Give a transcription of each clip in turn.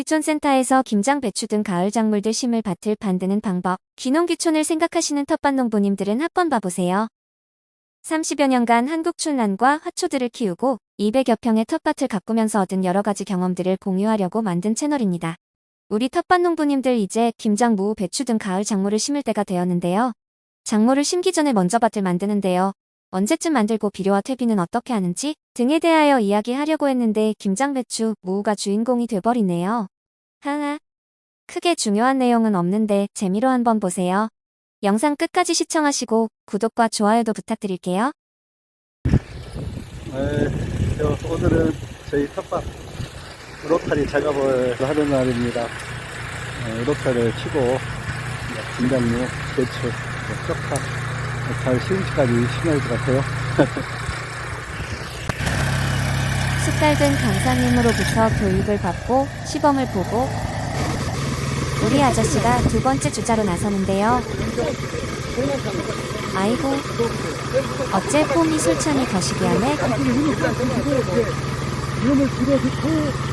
귀촌센터에서 김장, 배추 등 가을 작물들 심을 밭을 만드는 방법. 귀농귀촌을 생각하시는 텃밭 농부님들은 한번 봐보세요. 30여 년간 한국 춘란과 화초들을 키우고 200여 평의 텃밭을 가꾸면서 얻은 여러 가지 경험들을 공유하려고 만든 채널입니다. 우리 텃밭 농부님들 이제 김장, 무, 배추 등 가을 작물을 심을 때가 되었는데요. 작물을 심기 전에 먼저 밭을 만드는데요. 언제쯤 만들고 비료와 퇴비는 어떻게 하는지 등에 대하여 이야기하려고 했는데 김장, 배추, 무가 주인공이 돼버리네요. 하하. 크게 중요한 내용은 없는데 재미로 한번 보세요. 영상 끝까지 시청하시고 구독과 좋아요도 부탁드릴게요. 네, 저 오늘은 저희 텃밭 로타리 작업을 하는 날입니다. 어, 로타를 치고 이제 진작무, 배추, 뭐 쪽파 잘 시금치까지 심어야 할것 같아요. 숟갈든 강사님으로부터 교육을 받고 시범을 보고 우리 아저씨가 두 번째 주자로 나서는데요. 아이고, 어째 폼이 술찬이 거시기 하네?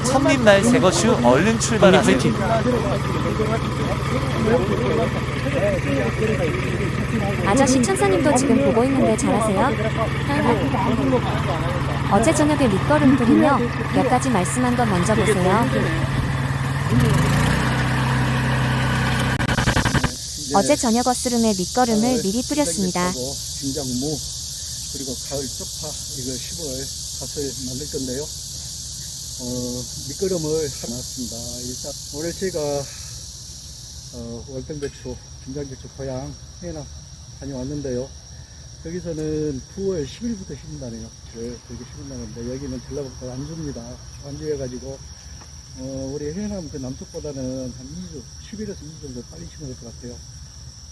첫민날 새거슈 얼른 출발하세요. 아저씨 천사님도 지금 보고 있는데 잘하세요? 어제 저녁에 밑거름 뿌리며 몇 가지 말씀한 건 먼저 보세요. 어제 저녁 어스름에 밑거름을 미리 뿌렸습니다. 진작무 그리고 가을 쪽파 이거 10월 밭을 만들 건데요. 어, 밑거름을 해놨습니다. 일단 올해 제가 어, 월등배추, 김장배추 고향 해나 다녀왔는데요. 여기서는 9월 10일부터 심는다네요. 그, 그렇게 심는다는데 여기는 전라북도 안주입니다. 안주해가지고 어, 우리 해남 그 남쪽보다는 한 2주, 10일에서 2주 정도 빨리 심어야 될 것 같아요.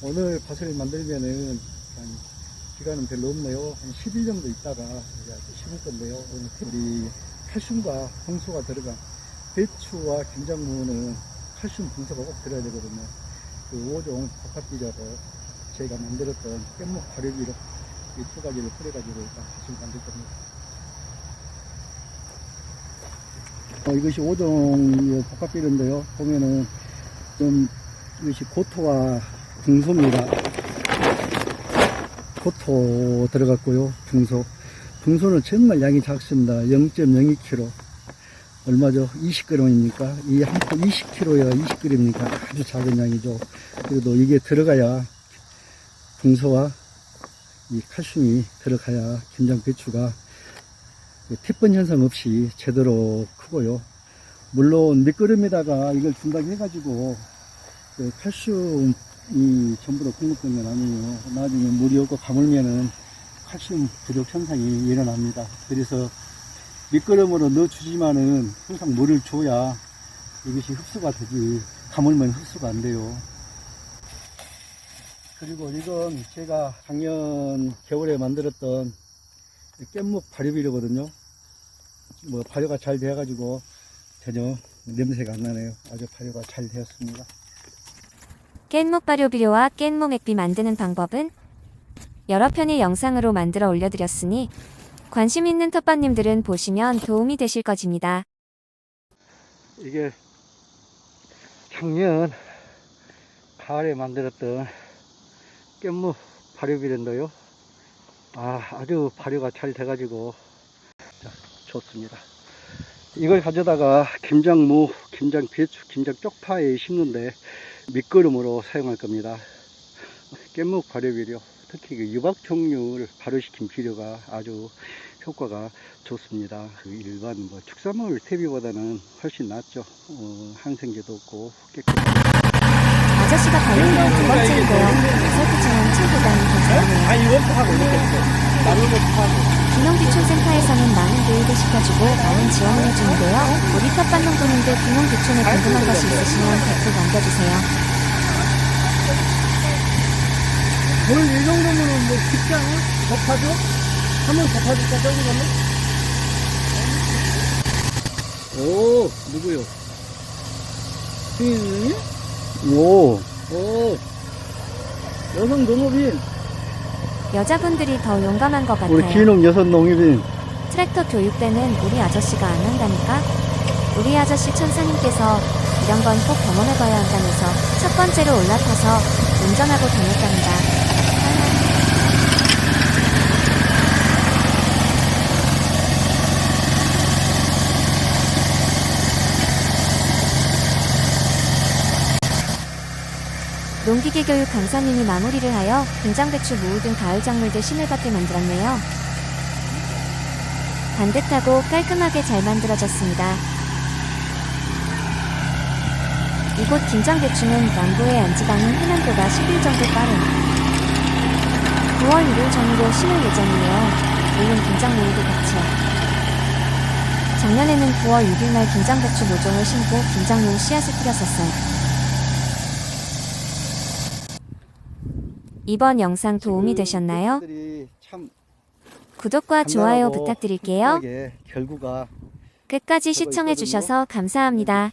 오늘 밭을 만들면은 한 기간은 별로 없네요. 한 10일 정도 있다가 이제 심을 건데요. 오늘 우리 칼슘과 홍수가 들어간 배추와 김장무는 칼슘 분석가 꼭 들어야 되거든요. 그 5종 복합비료로 저희가 만들었던 깻목 발효비료 이두 가지를 뿌려가지고 일단 밭을 만들 겁니다. 어, 이것이 5종 복합비료인데요. 보면은 좀 이것이 고토와 붕소입니다. 고토 들어갔고요. 붕소. 붕소는 정말 양이 작습니다. 0.02kg. 얼마죠? 20g입니까? 이 한 포 20kg야 20g입니까? 아주 작은 양이죠. 그래도 이게 들어가야 붕소와 이 칼슘이 들어가야 김장 배추가 그 태번 현상 없이 제대로 크고요. 물론 밑거름에다가 이걸 중단해가지고 그 칼슘이 전부 다 공급된 건 아니에요. 나중에 물이 없고 가물면은 칼슘 부족 현상이 일어납니다. 그래서 밑거름으로 넣어주지만은 항상 물을 줘야 이것이 흡수가 되지 가물면 흡수가 안 돼요. 그리고 이건 제가 작년 겨울에 만들었던 깻묵 발효비료거든요. 뭐 발효가 잘 돼가지고 전혀 냄새가 안 나네요. 아주 발효가 잘 되었습니다. 깻목 발효 비료와 깻목 액비 만드는 방법은 여러 편의 영상으로 만들어 올려드렸으니 관심 있는 텃밭님들은 보시면 도움이 되실 것입니다. 이게 작년 가을에 만들었던 깻무 발효비료인데요. 아, 아주 발효가 잘 돼가지고 자, 좋습니다. 이걸 가져다가 김장무, 김장 배추, 김장 쪽파에 심는데 밑거름으로 사용할 겁니다. 깻묵 발효비료, 특히 그 유박 종류를 발효시킨 비료가 아주 효과가 좋습니다. 그 일반 뭐 축산물 퇴비보다는 훨씬 낫죠. 어, 항생제도 없고 깨끗. 아저씨가 달린 건두 번째인데요. 설프지만 칠보다는 괜찮네요. 아 이것도 하고 이렇게 나누고 하고. 귀농귀촌센터에서는 많은 교육을 시켜주고 많은 지원을 해주는데요. 우리 텃밭 농부님들 귀농귀촌에 궁금한 것이 있으시면 댓글 남겨주세요. 오늘 이 정도면은 뭐 직장 접하죠? 한번 접하줄까 저기 가면? 오 누구요? 이오오 여성 농업인 여자분들이 더 용감한 것 우리 같아요. 기농 여섯 농협인 트랙터 교육 때는 우리 아저씨가 안 한다니까? 우리 아저씨 천사님께서 이런 건 꼭 경험해봐야 한다면서 첫 번째로 올라타서 운전하고 다녔답니다. 하하. 농기계 교육 강사님이 마무리를 하여 김장배추, 무우 등 가을 작물들 심을 밭을 만들었네요. 반듯하고 깔끔하게 잘 만들어졌습니다. 이곳 김장배추는 남부의 안지방인 해남보다 10일 정도 빠른 9월 1일 전후로 심을 예정이에요. 물론 김장무도 같이요. 작년에는 9월 6일 날 김장배추 모종을 심고 김장용 씨앗을 뿌렸었어요. 이번 영상 도움이 되셨나요? 구독과 좋아요 부탁드릴게요. 끝까지 시청해주셔서 감사합니다.